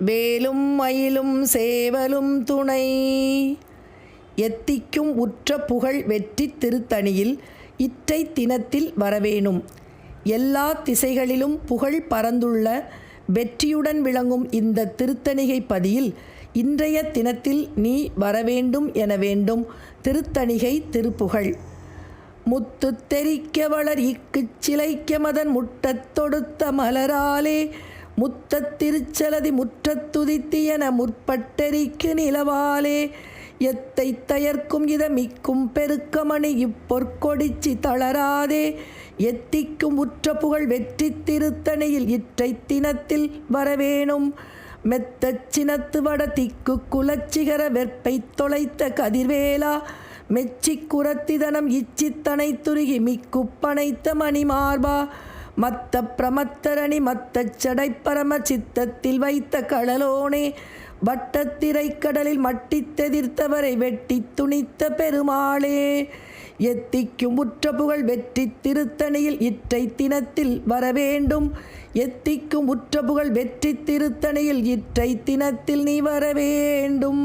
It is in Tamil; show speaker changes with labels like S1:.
S1: வேலும் மயிலும் சேவலும் துணை. எத்திக்கும் உற்ற புகழ் வெற்றி திருத்தணியில் இற்றை தினத்தில் வரவேணும். எல்லா திசைகளிலும் புகழ் பறந்துள்ள வெற்றியுடன் விளங்கும் இந்த திருத்தணிகை பதியில் இன்றைய தினத்தில் நீ வரவேண்டும் என வேண்டும் திருத்தணிகை திருப்புகழ். முத்து தெரிக்க வளர் இக்குச் சிலைக்க மதன் முட்டத் தொடுத்த மலராலே முத்தத் திருச்சலதி முற்றத் துதித்தியன முற்பட்டெரிக்கு நிலவாலே எத்தை தயர்க்கும் இதமிக்கும் பெருக்கமணி இப்பொற்கொடிச்சி தளராதே எத்திக்கும் உற்ற புகழ் வெற்றி திருத்தணியில் இற்றை தினத்தில் வரவேணும். மெத்தச் சினத்து வட திக்கு குலச்சிகர வெற்பை தொலைத்த கதிர்வேலா மெச்சி குரத்திதனம் இச்சித்தனை துருகி மிக்குப்பனைத்த மணிமார்பா மத்த பிரமத்தரணி மத்தச் சடைப்பரம சித்தத்தில் வைத்த கடலோனே வட்டத்திரை கடலில் மட்டித்தெதிர்த்தவரை வெட்டித் துணித்த பெருமாளே. எத்திக்கும் உற்ற புகழ் வெற்றி திருத்தணியில் இற்றை தினத்தில் வரவேண்டும். எத்திக்கும் உற்ற புகழ் வெற்றி திருத்தணியில் இற்றை தினத்தில் நீ வரவேண்டும்.